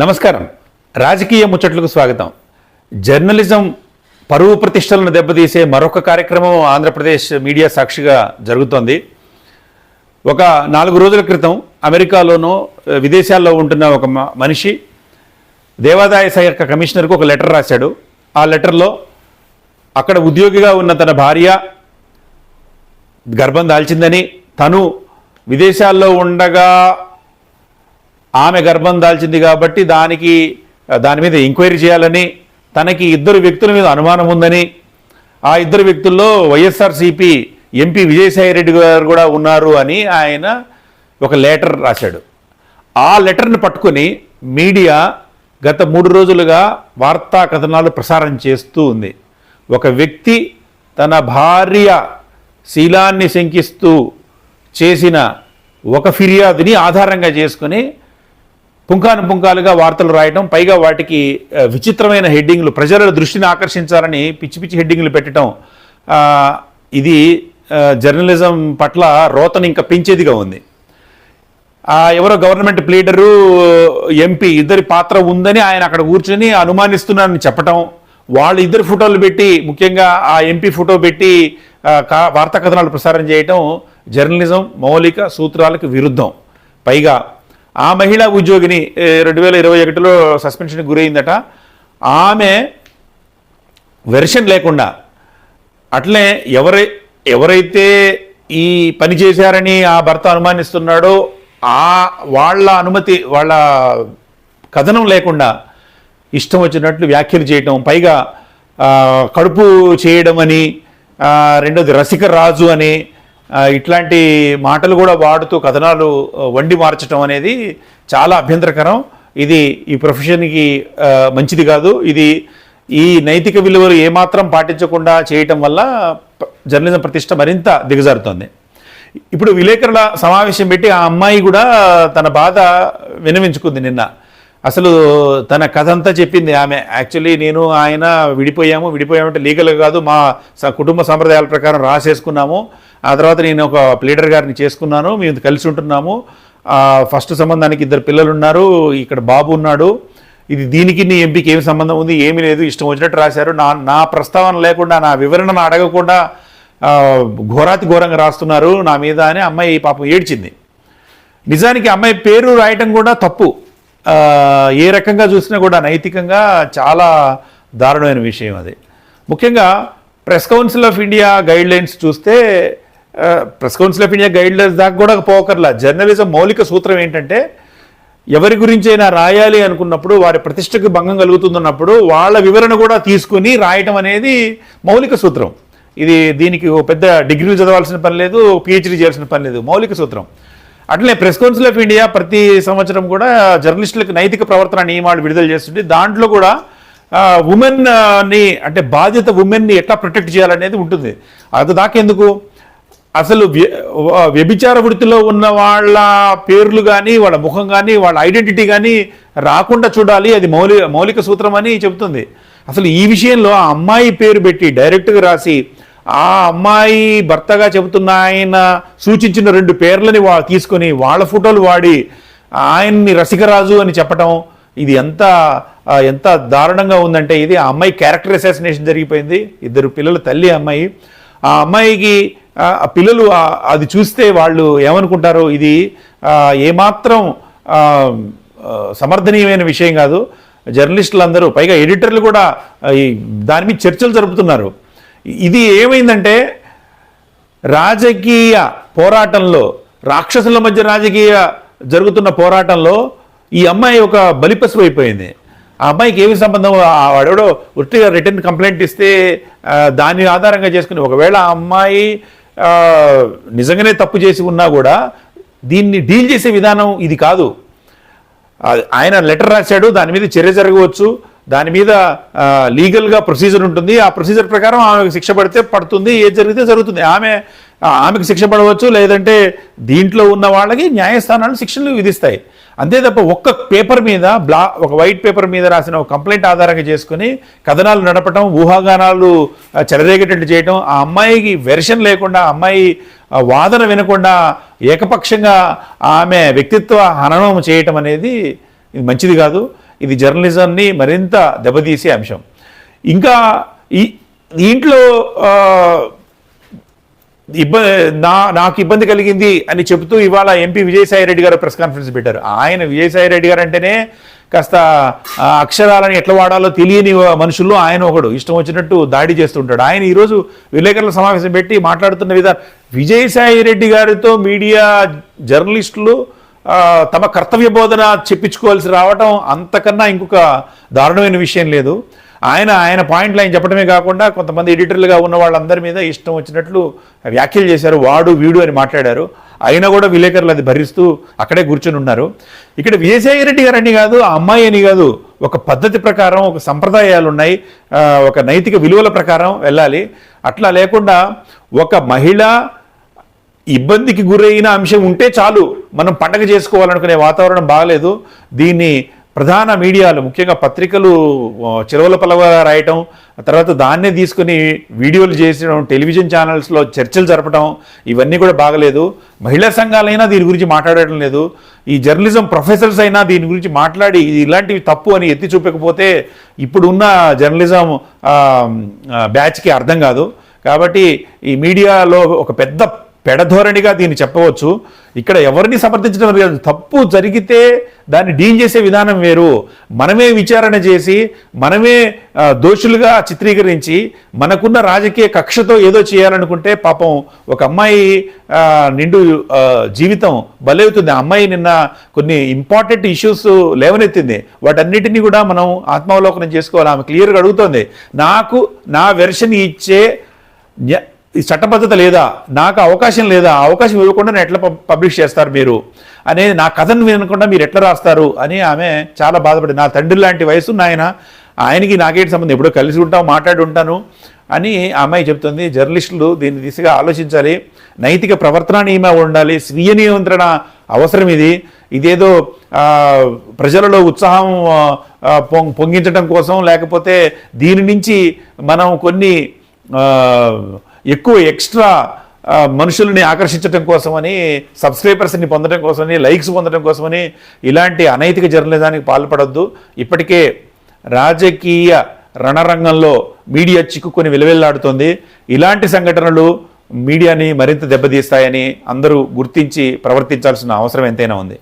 నమస్కారం. రాజకీయ ముచ్చట్లకు స్వాగతం. జర్నలిజం పరువు ప్రతిష్టలను దెబ్బతీసే మరొక కార్యక్రమం ఆంధ్రప్రదేశ్ మీడియా సాక్షిగా జరుగుతోంది. ఒక నాలుగు రోజుల క్రితం అమెరికాలోనో విదేశాల్లో ఉంటున్న ఒక మనిషి దేవాదాయ శాఖ కమిషనర్కు ఒక లెటర్ రాశాడు. ఆ లెటర్లో అక్కడ ఉద్యోగిగా ఉన్న తన భార్య గర్భం దాల్చిందని తను విదేశాల్లో ఉండగా ఆమె గర్భం దాల్చింది కాబట్టి దానికి దాని మీద ఎంక్వైరీ చేయాలని తనకి ఇద్దరు వ్యక్తుల మీద అనుమానం ఉందని ఆ ఇద్దరు వ్యక్తుల్లో వైఎస్ఆర్సీపీ ఎంపీ విజయసాయి రెడ్డి గారు కూడా ఉన్నారు అని ఆయన ఒక లెటర్ రాశాడు. ఆ లెటర్ని పట్టుకొని మీడియా గత మూడు రోజులుగా వార్తా కథనాలు ప్రసారం చేస్తూ ఉంది. ఒక వ్యక్తి తన భార్య శీలాన్ని శంకిస్తూ చేసిన ఒక ఫిర్యాదుని ఆధారంగా చేసుకుని పుంకాను పుంకాలుగా వార్తలు రాయటం పైగా వాటికి విచిత్రమైన హెడ్డింగ్లు ప్రజల దృష్టిని ఆకర్షించాలని పిచ్చి పిచ్చి హెడ్డింగ్లు పెట్టడం ఇది జర్నలిజం పట్ల రోతను ఇంకా పెంచేదిగా ఉంది. ఎవరో గవర్నమెంట్ ప్లీడరు ఎంపీ ఇద్దరి పాత్ర ఉందని ఆయన అక్కడ కూర్చొని అనుమానిస్తున్నారని చెప్పటం వాళ్ళు ఇద్దరు ఫోటోలు పెట్టి ముఖ్యంగా ఆ ఎంపీ ఫోటో పెట్టి వార్తా కథనాలు ప్రసారం చేయటం జర్నలిజం మౌలిక సూత్రాలకు విరుద్ధం. పైగా ఆ మహిళా ఉద్యోగిని రెండు వేల ఇరవై ఒకటిలో సస్పెన్షన్కి గురైందట. ఆమె వెర్షన్ లేకుండా అట్లే ఎవరై ఎవరైతే ఈ పని చేశారని ఆ భర్త అనుమానిస్తున్నాడో ఆ వాళ్ళ అనుమతి వాళ్ళ కథనం లేకుండా ఇష్టం వచ్చినట్లు వ్యాఖ్యలు చేయటం పైగా కడుపు చేయడం అని రెండోది రసిక రాజు అని ఇట్లాంటి మాటలు కూడా వాడుతూ కథనాలు వండి మార్చడం అనేది చాలా అభ్యంతరకరం. ఇది ఈ ప్రొఫెషన్కి మంచిది కాదు. ఇది ఈ నైతిక విలువలు ఏమాత్రం పాటించకుండా చేయటం వల్ల జర్నలిజం ప్రతిష్ట మరింత దిగజారుతోంది. ఇప్పుడు విలేకరుల సమావేశం పెట్టి ఆ అమ్మాయి కూడా తన బాధ వినవించుకుంది నిన్న. అసలు తన కథ అంతా చెప్పింది ఆమె. యాక్చువల్లీ నేను ఆయన విడిపోయాము. విడిపోయామంటే లీగల్గా కాదు మా కుటుంబ సాంప్రదాయాల ప్రకారం రాసేసుకున్నాము. ఆ తర్వాత నేను ఒక ప్లీడర్ గారిని చేసుకున్నాను. మేము కలిసి ఉంటున్నాము. ఫస్ట్ సంబంధానికి ఇద్దరు పిల్లలు ఉన్నారు. ఇక్కడ బాబు ఉన్నాడు. ఇది దీనికి నీ ఎంపీకి ఏమి సంబంధం ఉంది? ఏమీ లేదు. ఇష్టం వచ్చినట్టు రాశారు. నా నా ప్రస్తావన లేకుండా నా వివరణను అడగకుండా ఘోరాతి ఘోరంగా రాస్తున్నారు నా మీద అని అమ్మాయి పాపం ఏడ్చింది. నిజానికి అమ్మాయి పేరు రాయటం కూడా తప్పు. ఏ రకంగా చూసినా కూడా నైతికంగా చాలా దారుణమైన విషయం అది. ముఖ్యంగా press council of India guidelines చూస్తే press council of India guidelines దాకా కూడా పోకర్లా. జర్నలిజం మౌలిక సూత్రం ఏంటంటే ఎవరి గురించైనా రాయాలి అనుకున్నప్పుడు వారి ప్రతిష్టకు భంగం కలుగుతుందన్నప్పుడు వాళ్ళ వివరణ కూడా తీసుకుని రాయటం అనేది మౌలిక సూత్రం. ఇది దీనికి ఓ పెద్ద డిగ్రీలు చదవాల్సిన పని లేదు పిహెచ్డీ చేయాల్సిన పని లేదు. మౌలిక సూత్రం. అట్లనే ప్రెస్ కౌన్సిల్ ఆఫ్ ఇండియా ప్రతి సంవత్సరం కూడా జర్నలిస్టులకు నైతిక ప్రవర్తన నియమాలు విడుదల చేస్తుంటే దాంట్లో కూడా ఉమెన్ని అంటే బాధ్యత ఉమెన్ని ఎట్లా ప్రొటెక్ట్ చేయాలనేది ఉంటుంది. అది దాకెందుకు అసలు వ్య- వ్యభిచార వృత్తిలో ఉన్న వాళ్ళ పేర్లు కానీ వాళ్ళ ముఖం కానీ వాళ్ళ ఐడెంటిటీ కానీ రాకుండా చూడాలి. అది మౌలిక మౌలిక సూత్రం అని చెబుతుంది. అసలు ఈ విషయంలో ఆ అమ్మాయి పేరు పెట్టి డైరెక్ట్గా రాసి ఆ అమ్మాయి భర్తగా చెబుతున్న ఆయన సూచించిన రెండు పేర్లని వా తీసుకొని వాళ్ళ ఫోటోలు వాడి ఆయన్ని రసికరాజు అని చెప్పటం ఇది ఎంత ఎంత దారుణంగా ఉందంటే ఇది ఆ అమ్మాయి క్యారెక్టర్ అసాసినేషన్ జరిగిపోయింది. ఇద్దరు పిల్లల తల్లి అమ్మాయి. ఆ అమ్మాయికి పిల్లలు అది చూస్తే వాళ్ళు ఏమనుకుంటారు ఇది ఏమాత్రం సమర్థనీయమైన విషయం కాదు. జర్నలిస్టులు అందరూ పైగా ఎడిటర్లు కూడా దాని మీద చర్చలు జరుపుతున్నారు. ఇది ఏమైందంటే రాజకీయ పోరాటంలో రాక్షసుల మధ్య రాజకీయ జరుగుతున్న పోరాటంలో ఈ అమ్మాయి ఒక బలిపశువు అయిపోయింది. ఆ అమ్మాయికి ఏమి సంబంధం? ఆ వాడెవడో ఉట్టిగా రిటర్న్ కంప్లైంట్ ఇస్తే దాని ఆధారంగా చేసుకుని ఒకవేళ ఆ అమ్మాయి నిజంగానే తప్పు చేసి ఉన్నా కూడా దీన్ని డీల్ చేసే విధానం ఇది కాదు. ఆయన లెటర్ రాశాడు దాని మీద చర్య జరగవచ్చు దాని మీద లీగల్గా ప్రొసీజర్ ఉంటుంది ఆ ప్రొసీజర్ ప్రకారం ఆమె శిక్ష పడితే పడుతుంది ఏది జరిగితే జరుగుతుంది. ఆమె ఆమెకు శిక్ష పడవచ్చు లేదంటే దీంట్లో ఉన్న వాళ్ళకి న్యాయస్థానాలు శిక్షలు విధిస్తాయి. అంతే తప్ప ఒక్క పేపర్ మీద బ్లా ఒక వైట్ పేపర్ మీద రాసిన ఒక కంప్లైంట్ ఆధారంగా చేసుకుని కథనాలు నడపటం ఊహాగానాలు చెలరేగేటట్టు చేయటం ఆ అమ్మాయికి వెర్షన్ లేకుండా అమ్మాయి వాదన వినకుండా ఏకపక్షంగా ఆమె వ్యక్తిత్వ హననం చేయటం అనేది ఇది మంచిది కాదు. ఇది జర్నలిజంని మరింత దెబ్బతీసే అంశం. ఇంకా ఈ దీంట్లో ఇబ్బంది నా నాకు ఇబ్బంది కలిగింది అని చెబుతూ ఇవాళ ఎంపీ విజయసాయి రెడ్డి గారు ప్రెస్ కాన్ఫరెన్స్ పెట్టారు. ఆయన విజయసాయి రెడ్డి గారు అంటేనే కాస్త అక్షరాలను ఎట్లా వాడాలో తెలియని మనుషుల్లో ఆయన ఒకడు. ఇష్టం వచ్చినట్టు దాడి చేస్తుంటాడు. ఆయన ఈరోజు విలేకరుల సమావేశం పెట్టి మాట్లాడుతున్న విధానం. విజయసాయి రెడ్డి గారితో మీడియా జర్నలిస్టులు తమ కర్తవ్య బోధన చెప్పించుకోవాల్సి రావటం అంతకన్నా ఇంకొక దారుణమైన విషయం లేదు. ఆయన ఆయన పాయింట్లు ఆయన చెప్పడమే కాకుండా కొంతమంది ఎడిటర్లుగా ఉన్న వాళ్ళందరి మీద ఇష్టం వచ్చినట్లు వ్యాఖ్యలు చేశారు వాడు వీడు అని మాట్లాడారు. అయినా కూడా విలేకరులు అది భరిస్తూ అక్కడే కూర్చొని ఉన్నారు. ఇక్కడ విజయసాయి రెడ్డి గారు అని కాదు ఆ అమ్మాయి అని కాదు ఒక పద్ధతి ప్రకారం ఒక సంప్రదాయాలు ఉన్నాయి ఒక నైతిక విలువల ప్రకారం వెళ్ళాలి. అట్లా లేకుండా ఒక మహిళ ఇబ్బందికి గురైన అంశం ఉంటే చాలు. మనం పండగ చేసుకోవాలనుకునే వాతావరణం బాగలేదు. దీన్ని ప్రధాన మీడియాలు ముఖ్యంగా పత్రికలు చెరువుల పలవగా రాయటం తర్వాత దాన్నే తీసుకుని వీడియోలు చేసడం టెలివిజన్ ఛానల్స్లో చర్చలు జరపడం ఇవన్నీ కూడా బాగలేదు. మహిళా సంఘాలైనా దీని గురించి మాట్లాడటం లేదు. ఈ జర్నలిజం ప్రొఫెసర్స్ అయినా దీని గురించి మాట్లాడి ఇలాంటివి తప్పు అని ఎత్తి చూపకపోతే ఇప్పుడున్న జర్నలిజం బ్యాచ్కి అర్థం కాదు. కాబట్టి ఈ మీడియాలో ఒక పెద్ద పెడధోరణిగా దీన్ని చెప్పవచ్చు. ఇక్కడ ఎవరిని సమర్థించడం లేదు. తప్పు జరిగితే దాన్ని డీల్ చేసే విధానం వేరు. మనమే విచారణ చేసి మనమే దోషులుగా చిత్రీకరించి మనకున్న రాజకీయ కక్షతో ఏదో చేయాలనుకుంటే పాపం ఒక అమ్మాయి నిండు జీవితం బలవుతుంది ఆ అమ్మాయి నిన్న కొన్ని ఇంపార్టెంట్ ఇష్యూస్ లేవనెత్తింది. వాటన్నిటిని కూడా మనం ఆత్మావలోకనం చేసుకోవాలి. ఆమె క్లియర్గా అడుగుతోంది. నాకు నా వెర్షన్ ఇచ్చే ఈ చట్టబద్ధత లేదా? నాకు అవకాశం లేదా? అవకాశం ఇవ్వకుండా నేను ఎట్లా పబ్లిష్ చేస్తారు మీరు? అనేది నా కథను వినకుండా మీరు ఎట్లా రాస్తారు? అని ఆమె చాలా బాధపడి నా తండ్రి లాంటి వయసు నాయన ఆయనకి నాకేంటి సంబంధం. ఎప్పుడో కలిసి ఉంటాం మాట్లాడి ఉంటాను అని అమ్మాయి చెప్తుంది. జర్నలిస్టులు దీని దిశగా ఆలోచించాలి. నైతిక ప్రవర్తన నియమ ఉండాలి. స్వీయ నియంత్రణ అవసరం ఇది. ఇదేదో ప్రజలలో ఉత్సాహం పొంగించడం కోసం లేకపోతే దీని నుంచి మనం కొన్ని ఎక్కువ ఎక్స్ట్రా మనుషుల్ని ఆకర్షించడం కోసమని సబ్స్క్రైబర్స్ని పొందడం కోసమని లైక్స్ పొందడం కోసమని ఇలాంటి అనైతిక జర్నలిజానికి పాల్పడొద్దు. ఇప్పటికే రాజకీయ రణరంగంలో మీడియా చిక్కుకొని విలువెల్లాడుతోంది. ఇలాంటి సంఘటనలు మీడియాని మరింత దెబ్బతీస్తాయని అందరూ గుర్తించి ప్రవర్తించాల్సిన అవసరం ఎంతైనా ఉంది.